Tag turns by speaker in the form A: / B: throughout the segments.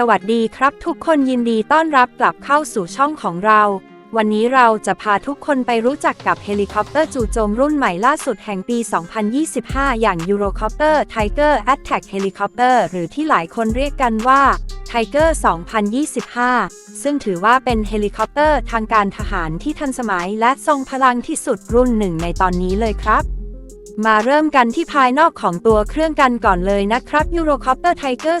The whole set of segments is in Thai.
A: สวัสดีครับทุกคนยินดีต้อนรับกลับเข้าสู่ช่องของเรา วันนี้เราจะพาทุกคนไปรู้จักกับเฮลิคอปเตอร์จู่โจมรุ่นใหม่ล่าสุดแห่งปี 2025 อย่าง Eurocopter Tiger Attack Helicopter หรือที่หลายคนเรียกกันว่า Tiger 2025 ซึ่งถือว่าเป็นเฮลิคอปเตอร์ทางการทหารที่ทันสมัยและทรงพลังที่สุดรุ่นหนึ่งในตอนนี้เลยครับ มาเริ่มกันที่ภายนอกของตัวเครื่องกันก่อนเลยนะครับ Eurocopter Tiger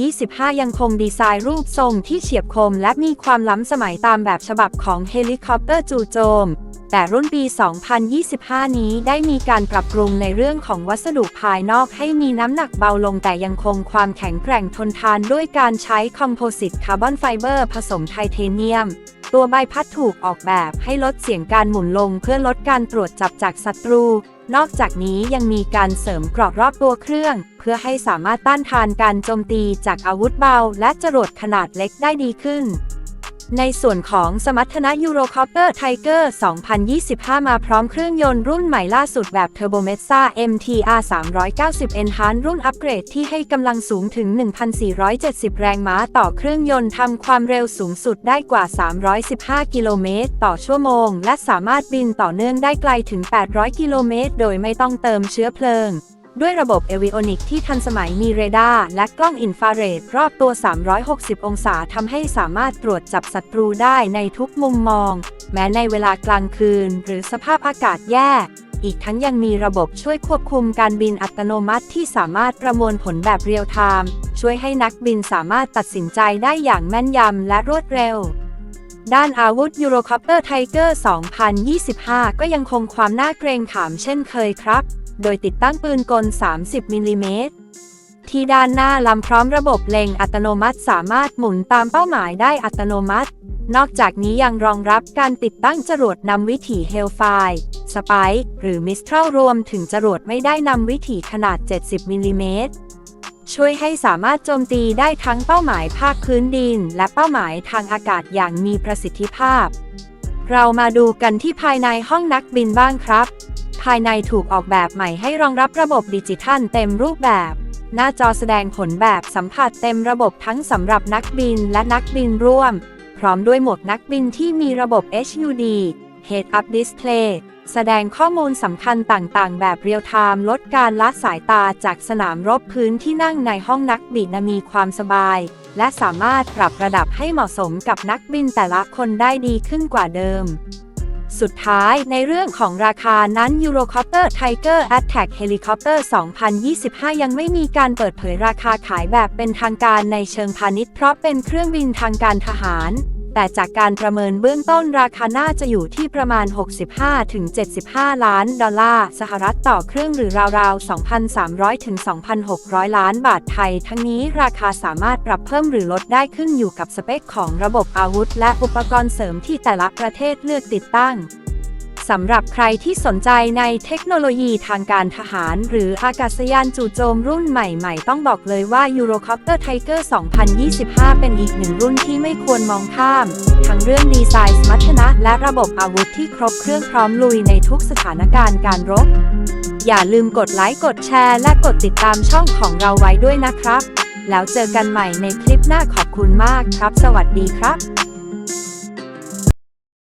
A: 2025 ยังคงดีไซน์รูปทรงที่เฉียบคม และมีความล้ำสมัยตามแบบฉบับของเฮลิคอปเตอร์จู่โจม แต่รุ่นปี 2025 นี้ได้มีการปรับปรุงในเรื่องของวัสดุภายนอกให้มีน้ำหนักเบาลงแต่ยังคงความแข็งแกร่งทนทานด้วยการใช้คอมโพสิตคาร์บอนไฟเบอร์ผสมไทเทเนียม ตัวใบพัดถูกออกแบบให้ลดเสียงการหมุนลงเพื่อลดการตรวจจับจากศัตรู นอกจากนี้ยังมีการเสริมกรอบรอบตัวเครื่อง เพื่อให้สามารถต้านทานการโจมตีจากอาวุธเบา และจรวดขนาดเล็กได้ดีขึ้น ในส่วนของสมรรถนะ Eurocopter Tiger 2025 มาพร้อมเครื่องยนต์รุ่นใหม่ล่าสุดแบบ Turbo Mesa MTR 390 Enhance รุ่นอัปเกรดที่ให้กำลังสูงถึง 1,470 แรงม้าต่อเครื่องยนต์ทำความเร็วสูงสุดได้กว่า 315 กิโลเมตรต่อชั่วโมง และสามารถบินต่อเนื่องได้ไกลถึง 800 กิโลเมตร โดยไม่ต้องเติมเชื้อเพลิง ด้วยระบบเอวิโอนิกที่ทันสมัยมีเรดาร์และกล้องอินฟราเรดรอบตัว 360 องศาทำให้สามารถตรวจจับศัตรูได้ในทุกมุมมอง แม้ในเวลากลางคืน หรือสภาพอากาศแย่ อีกทั้งยังมีระบบช่วยควบคุมการบินอัตโนมัติที่สามารถประมวลผลแบบเรียลไทม์ช่วยให้นักบินสามารถตัดสินใจได้อย่างแม่นยำและรวดเร็วด้านอาวุธ Eurocopter Tiger 2025 ก็ยังคงความน่าเกรงขามเช่นเคยครับ โดยติดตั้งปืนกล 30มิลลิเมตรที่ด้านหน้าลำพร้อมระบบเล็งอัตโนมัติสามารถหมุนตามเป้าหมายได้อัตโนมัติ นอกจากนี้ยังรองรับการติดตั้งจรวดนำวิถีเฮลไฟสไปหรือมิสทรัลรวมถึงจรวดไม่ได้นำวิถีขนาด 70มิลลิเมตรช่วยให้สามารถโจมตีได้ทั้งเป้าหมายภาคพื้นดิน และเป้าหมายทางอากาศอย่างมีประสิทธิภาพ เรามาดูกันที่ภายในห้องนักบินบ้างครับ ภายในถูกออกแบบใหม่ให้รองรับระบบดิจิทัลเต็มรูปแบบ หน้าจอแสดงผลแบบสัมผัสเต็มระบบทั้งสำหรับนักบินและนักบินร่วม พร้อมด้วยหมวกนักบินที่มีระบบ HUD Head Up Display แสดงข้อมูลสำคัญต่างๆ แบบเรียลไทม์ลดการละสายตาจากสนามรบพื้นที่นั่งในห้องนักบินมีความสบาย และสามารถปรับระดับให้เหมาะสมกับนักบินแต่ละคนได้ดีขึ้นกว่าเดิม สุดท้ายในเรื่องของราคานั้น Eurocopter Tiger Attack Helicopter 2025 ยังไม่มีการเปิดเผยราคาขายแบบเป็นทางการในเชิงพาณิชย์เพราะเป็นเครื่องบินทางการทหาร แต่จากการประเมินเบื้องต้นราคาน่าจะอยู่ที่ประมาณ 65-75 ล้านดอลลาร์สหรัฐต่อเครื่องหรือราวๆ 2,300-2,600 ล้านบาทไทย ทั้งนี้ราคาสามารถปรับเพิ่มหรือลดได้ขึ้นอยู่กับสเปคของระบบอาวุธ และอุปกรณ์เสริมที่แต่ละประเทศเลือกติดตั้ง สำหรับใครที่สนใจในเทคโนโลยีทางการทหาร หรืออากาศยานจู่โจมรุ่นใหม่ๆ ต้องบอกเลยว่า Eurocopter Tiger 2025 เป็นอีกหนึ่งรุ่นที่ไม่ควรมองข้าม ทั้งเรื่องดีไซน์สมรรถนะและระบบอาวุธที่ครบเครื่องพร้อมลุยในทุกสถานการณ์การรบ อย่าลืมกดไลค์กดแชร์ และกดติดตามช่องของเราไว้ด้วยนะครับ แล้วเจอกันใหม่ในคลิปหน้าขอบคุณมากครับ สวัสดีครับ